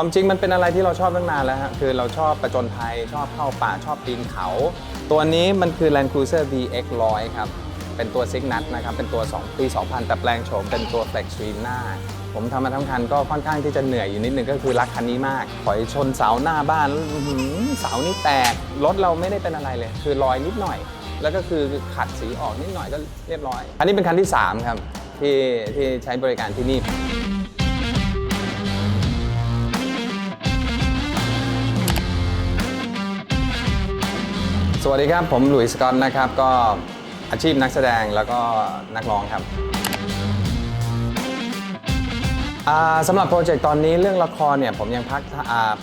ความจริงมันเป็นอะไรที่เราชอบตั้งนานแล้วฮะคือเราชอบประจนภัยชอบเข้าป่าชอบปีนเขา ตัวนี้มันคือ Land Cruiser VX 100ครับ เป็นตัวซิกนัทนะครับ เป็นตัว 2 ปี 2000 แต่แปลงโฉมเป็นตัว Flex Stream หน้า ผมทำมาทั้งคันก็ค่อนข้างที่จะเหนื่อยอยู่นิดนึงก็คือรักคันนี้มากถอยชนเสาหน้าบ้านอื้อหือเสานี่แตกรถเราไม่ได้เป็นอะไรเลย คือรอยนิดหน่อย แล้วก็คือขัดสีออกนิดหน่อยก็เรียบร้อย อันนี้เป็นคันที่3ครับที่ที่ใช้บริการที่นี่ สวัสดีครับ ผมหลุยส์สกอตนะครับ ก็อาชีพนักแสดงแล้วก็นักร้องครับสำหรับโปรเจกต์ตอนนี้เรื่องละครเนี่ยผมยังพัก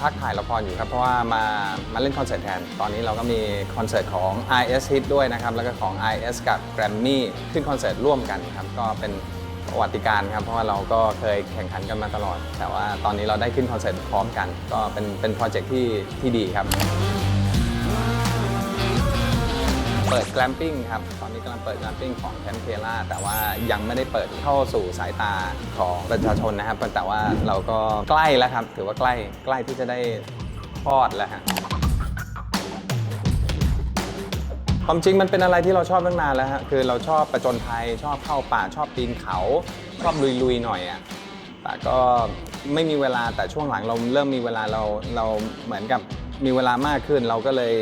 พักถ่ายละครอยู่ครับ เพราะว่ามามาเล่นคอนเสิร์ตแทน ตอนนี้เราก็มีคอนเสิร์ตของ IS Hit ด้วยนะครับ แล้วก็ของ IS กับ Grammy ขึ้นคอนเสิร์ตร่วมกันครับ ก็เป็นประวัติการครับ เพราะว่าเราก็เคยแข่งขันกันมาตลอด แต่ว่าตอนนี้เราได้ขึ้นคอนเสิร์ตพร้อมกัน ก็เป็นเป็นโปรเจกต์ที่ที่ดีครับ เปิดแกลมปิ้งครับ ตอนนี้กำลังเปิดแกลมปิ้งของแคมเทล่าแต่ว่ายังไม่ได้เปิดเข้าสู่สายตาของประชาชนนะครับ แต่ว่าเราก็ใกล้แล้วครับ ถือว่าใกล้ใกล้ที่จะได้ทอดแล้วฮะความจริงมันเป็นอะไรที่เราชอบตั้งนานแล้วฮะคือเราชอบประจนภัยชอบเข้าป่าชอบปีนเขา ชอบลุยๆหน่อยอะแต่ก็ไม่มีเวลาแต่ช่วงหลังเราเริ่มมีเวลาเราเราเหมือนกับมีเวลามากขึ้น เราก็เลย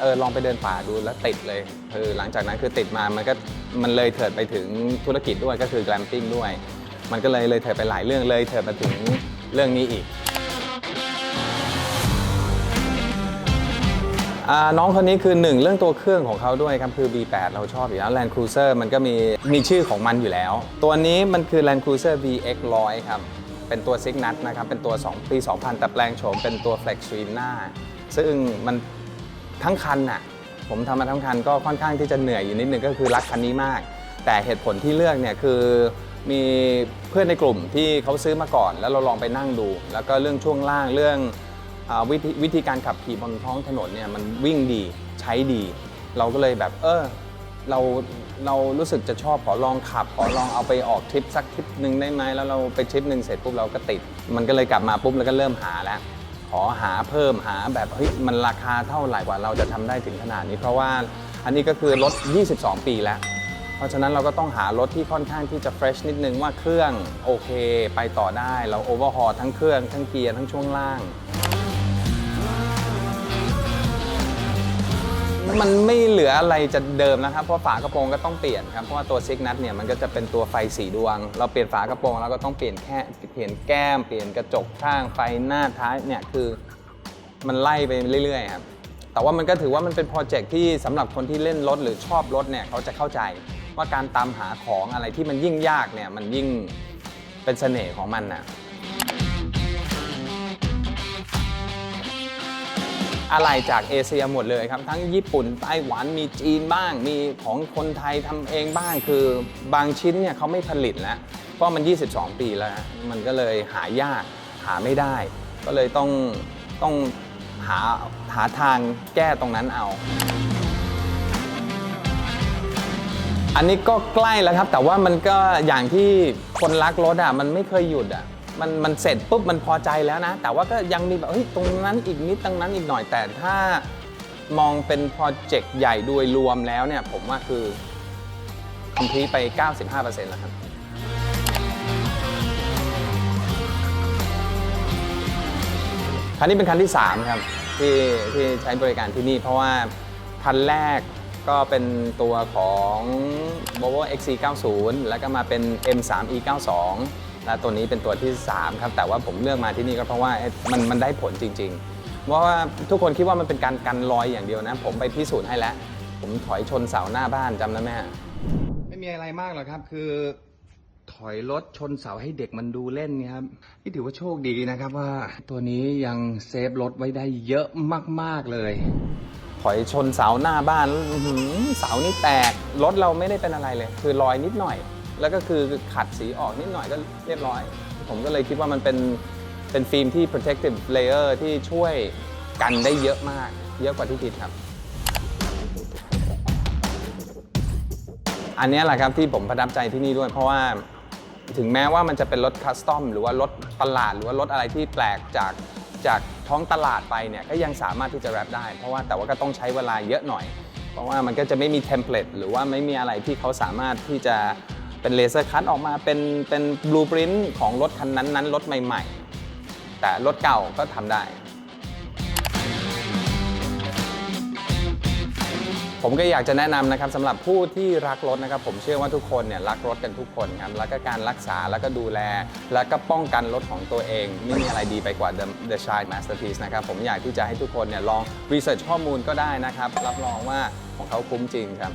เออลองไปเดินป่าดูแล้วติดเลยคือหลังจากนั้นคือติดมามันก็มันเลยเถิดไปถึงธุรกิจด้วยก็คือแกลมปิ้งด้วย มันก็เลยเลยเถิดไปหลายเรื่องเลยเถิดมาถึงเรื่องนี้อีกน้องคนนี้คือหนึ่งเรื่องตัวเครื่องของเขาด้วยครับคือ B8 เราชอบอยู่แล้ว Land Cruiser มันก็มีมีชื่อของมันอยู่แล้ว ตัวนี้มันคือ Land Cruiser VX 100ครับเป็นตัวซิกนัทนะครับเป็นตัว 2 ปี 2000 แต่แปลงโฉมเป็นตัว Flex Stream หน้า ซึ่งมัน ทั้งคันน่ะผมทำมาทั้งคันก็ค่อนข้างที่จะเหนื่อยอยู่นิดนึงก็คือรักคันนี้มาก แต่เหตุผลที่เลือกเนี่ยคือมีเพื่อนในกลุ่มที่เขาซื้อมาก่อน แล้วเราลองไปนั่งดู แล้วก็เรื่องช่วงล่างเรื่องวิธีวิธีการขับขี่บนท้องถนนเนี่ยมันวิ่งดีใช้ดี เราก็เลยแบบเออเราเรารู้สึกจะชอบขอลองขับ ขอลองเอาไปออกทริปสักทริปหนึ่งได้ไหมแล้วเราไปทริปหนึ่งเสร็จปุ๊บเราก็ติด มันก็เลยกลับมาปุ๊บแล้วก็เริ่มหาแล้ว ขอหาเพิ่มหาแบบเฮ้ยมันราคาเท่าไหร่กว่าเราจะทำได้ถึงขนาดนี้ เพราะว่าอันนี้ก็คือรถ 22 ปีแล้ว เพราะฉะนั้นเราก็ต้องหารถที่ค่อนข้างที่จะเฟรชนิดนึงว่าเครื่องโอเค ไปต่อได้เราโอเวอร์ฮอลทั้งเครื่องทั้งเกียร์ทั้งช่วงล่าง มันไม่เหลืออะไรจะเดิมนะครับ เพราะฝากระโปรงก็ต้องเปลี่ยนครับ เพราะว่าตัวซิกนัทเนี่ยมันก็จะเป็นตัวไฟสีดวง เราเปลี่ยนฝากระโปรงแล้วก็ต้องเปลี่ยนแค่เปลี่ยนแก้ม เปลี่ยนกระจกข้างไฟหน้าท้ายเนี่ยคือ มันไล่ไปเรื่อยๆครับแต่ว่ามันก็ถือว่ามันเป็นโปรเจกต์ที่สำหรับคนที่เล่นรถหรือชอบรถเนี่ยเขาจะเข้าใจว่าการตามหาของอะไรที่มันยิ่งยากเนี่ยมันยิ่งเป็นเสน่ห์ของมันน่ะ อะไรจากเอเชียหมดเลยครับ ทั้งญี่ปุ่นไต้หวันมีจีนบ้าง มีของคนไทยทำเองบ้าง คือบางชิ้นเนี่ยเขาไม่ผลิตแล้วเพราะมัน 22 ปีแล้วมันก็เลยหายากหาไม่ได้ ก็เลยต้องต้องหาหาทางแก้ตรงนั้นเอา อันนี้ก็ใกล้แล้วครับ แต่ว่ามันก็อย่างที่คนรักรถอะมันไม่เคยหยุดอะ มันมันเสร็จปุ๊บมันพอใจแล้วนะ แต่ว่าก็ยังมีแบบเฮ้ยตรงนั้นอีกนิดตรงนั้นอีกหน่อยแต่ถ้ามองเป็นโปรเจกต์ใหญ่โดยรวมแล้วเนี่ย ผมว่าคือคอมพลีไป 95%แล้วครับคันนี้เป็นคันที่ 3 ครับที่ที่ใช้บริการที่นี่ เพราะว่าคันแรกก็เป็นตัวของ Volvo XC90 แล้วก็มาเป็น M3 E92 และตัวนี้เป็นตัวที่ 3 ครับ แต่ว่าผมเลือกมาที่นี่ก็เพราะว่ามันมันได้ผลจริง ๆ เพราะว่าทุกคนคิดว่ามันเป็นการกันรอยอย่างเดียวนะ ผมไปพิสูจน์ให้แล้ว ผมถอยชนเสาหน้าบ้านจำได้ไหมฮะ ไม่มีอะไรมากหรอกครับ คือ ถอยรถชนเสาให้เด็กมันดูเล่นเนี่ยครับนี่ถือว่าโชคดีนะครับว่า ตัวนี้ยังเซฟรถไว้ได้เยอะมากๆเลย ถอยชนเสาหน้าบ้านอื้อหือเสานี่แตกรถเราไม่ได้เป็นอะไรเลย คือรอยนิดหน่อย แล้วก็คือขัดสีออกนิดหน่อยก็เรียบร้อย ผมก็เลยคิดว่ามันเป็นเป็นฟิล์มที่ protective layer ที่ช่วยกันได้เยอะมาก เยอะกว่าที่คิดครับ อันนี้แหละครับที่ผมประทับใจที่นี่ด้วย เพราะว่าถึงแม้ว่ามันจะเป็นรถคัสตอมหรือว่ารถประหลาด หรือว่ารถอะไรที่แปลกจากจากท้องตลาดไปเนี่ยก็ยังสามารถที่จะแรปได้ เพราะว่าแต่ว่าก็ต้องใช้เวลาเยอะหน่อย เพราะว่ามันก็จะไม่มีเทมเพลตหรือว่าไม่มีอะไรที่เขาสามารถที่จะ เป็นเลเซอร์คัตออกมาเป็นเป็นบลูปรินต์ของรถคันนั้นๆ รถใหม่ ๆ แต่รถเก่าก็ทำได้ ผมก็อยากจะแนะนำนะครับสำหรับผู้ที่รักรถนะครับผมเชื่อว่าทุกคนเนี่ยรักรถกันทุกคนครับแล้วก็การรักษาแล้วก็ดูแล แล้วก็ป้องกันรถของตัวเอง ไม่มีอะไรดีไปกว่า The, The Shine Masterpiece นะครับผมอยากที่จะให้ทุกคนเนี่ยลองรีเสิร์ชข้อมูลก็ได้นะครับรับรองว่าของเขาคุ้มจริงครับ